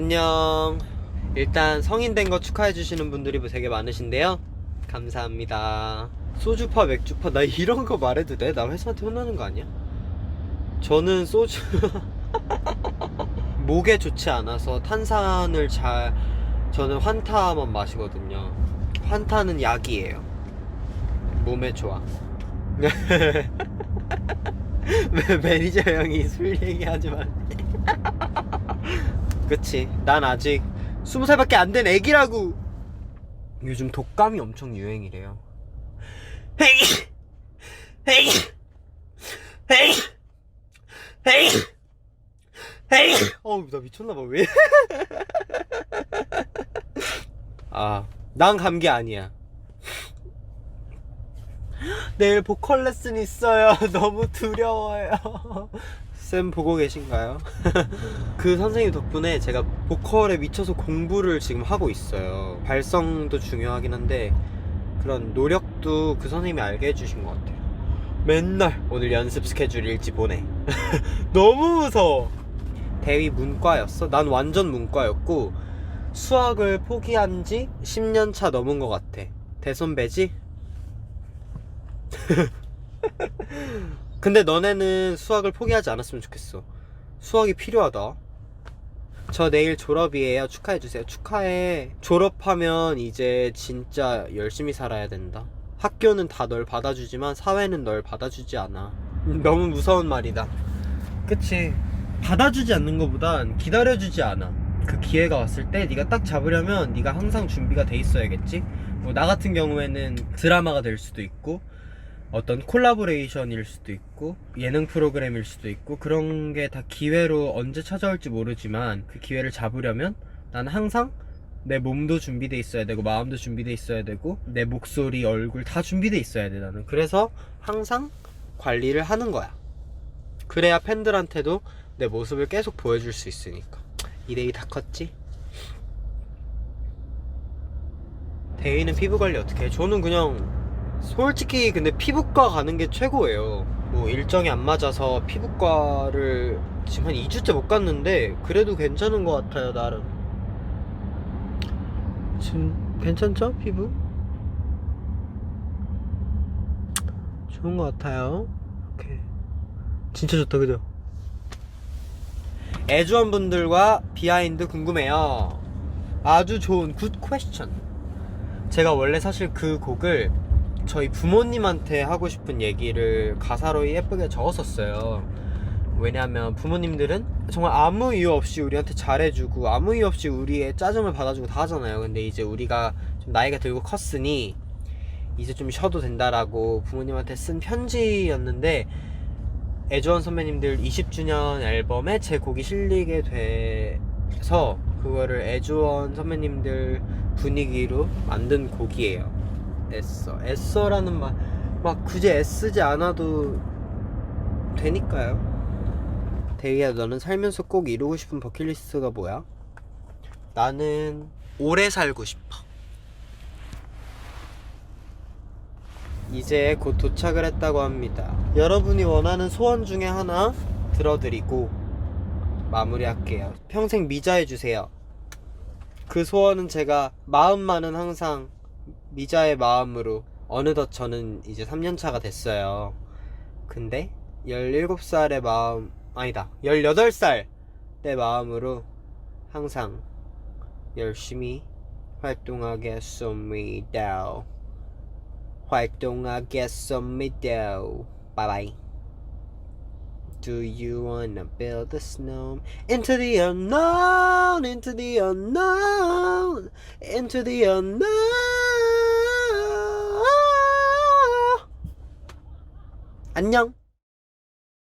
안녕. 일단 성인 된 거 축하해 주시는 분들이 되게 많으신데요. 감사합니다. 소주파, 맥주파, 나 이런 거 말해도 돼? 나 회사한테 혼나는 거 아니야? 저는 소주 목에 좋지 않아서 탄산을 잘 저는 환타만 마시거든요. 환타는 약이에요. 몸에 좋아. 매- 매니저 형이 술 얘기하지 마. 그치. 난 아직 스무 살밖에 안 된 애기라고. 요즘 독감이 엄청 유행이래요. 헤이, 헤이, 헤이, 헤이, 헤이. 어우 나 미쳤나봐 왜? 아, 난 감기 아니야. 내일 보컬 레슨 있어요. 너무 두려워요. 쌤 보고 계신가요? 그 선생님 덕분에 제가 보컬에 미쳐서 공부를 지금 하고 있어요. 발성도 중요하긴 한데 그런 노력도 그 선생님이 알게 해주신 것 같아요. 맨날 오늘 연습 스케줄 일지 보내. 너무 무서워. 대위 문과였어? 난 완전 문과였고 수학을 포기한 지 10년 차 넘은 것 같아. 대선배지? 근데 너네는 수학을 포기하지 않았으면 좋겠어. 수학이 필요하다. 저 내일 졸업이에요. 축하해주세요. 축하해. 졸업하면 이제 진짜 열심히 살아야 된다. 학교는 다 널 받아주지만 사회는 널 받아주지 않아. 음, 너무 무서운 말이다. 그치. 받아주지 않는 것보단 기다려주지 않아. 그 기회가 왔을 때 네가 딱 잡으려면 네가 항상 준비가 돼 있어야겠지. 뭐 나 같은 경우에는 드라마가 될 수도 있고 어떤 콜라보레이션일 수도 있고 예능 프로그램일 수도 있고 그런 게 다 기회로 언제 찾아올지 모르지만 그 기회를 잡으려면 나는 항상 내 몸도 준비돼 있어야 되고 마음도 준비돼 있어야 되고 내 목소리 얼굴 다 준비돼 있어야 돼 나는 그래서 항상 관리를 하는 거야 그래야 팬들한테도 내 모습을 계속 보여줄 수 있으니까 이대이 다 컸지? 대위는 피부 관리 어떻게 해? 저는 그냥 솔직히 근데 피부과 가는 게 최고예요. 뭐 일정이 안 맞아서 피부과를 지금 한 2주째 못 갔는데 그래도 괜찮은 것 같아요 나름. 지금 괜찮죠 피부? 좋은 것 같아요. 오케이. 진짜 좋다 그죠? 애주원분들과 비하인드 궁금해요. 아주 좋은 굿 퀘스천. 제가 원래 사실 그 곡을 저희 부모님한테 하고 싶은 얘기를 가사로 예쁘게 적었었어요. 왜냐하면 부모님들은 정말 아무 이유 없이 우리한테 잘해주고 아무 이유 없이 우리의 짜증을 받아주고 다 하잖아요. 근데 이제 우리가 좀 나이가 들고 컸으니 이제 좀 쉬어도 된다라고 부모님한테 쓴 편지였는데 애주원 선배님들 20주년 앨범에 제 곡이 실리게 돼서 그거를 애주원 선배님들 분위기로 만든 곡이에요. 애써 애써라는 말 막 굳이 애쓰지 않아도 되니까요. 대희야 너는 살면서 꼭 이루고 싶은 버킷리스트가 뭐야? 나는 오래 살고 싶어. 이제 곧 도착을 했다고 합니다. 여러분이 원하는 소원 중에 하나 들어드리고 마무리할게요. 평생 미자해 주세요. 그 소원은 제가 마음만은 항상 미자의 마음으로 어느덧 저는 이제 3년차가 됐어요. 근데 17살의 마음 아니다. 18살 내 마음으로 항상 열심히 활동하겠습니다. 활동하겠습니다. 바이바이. Do you wanna build a snow into the unknown, into the unknown, into the unknown? 안녕.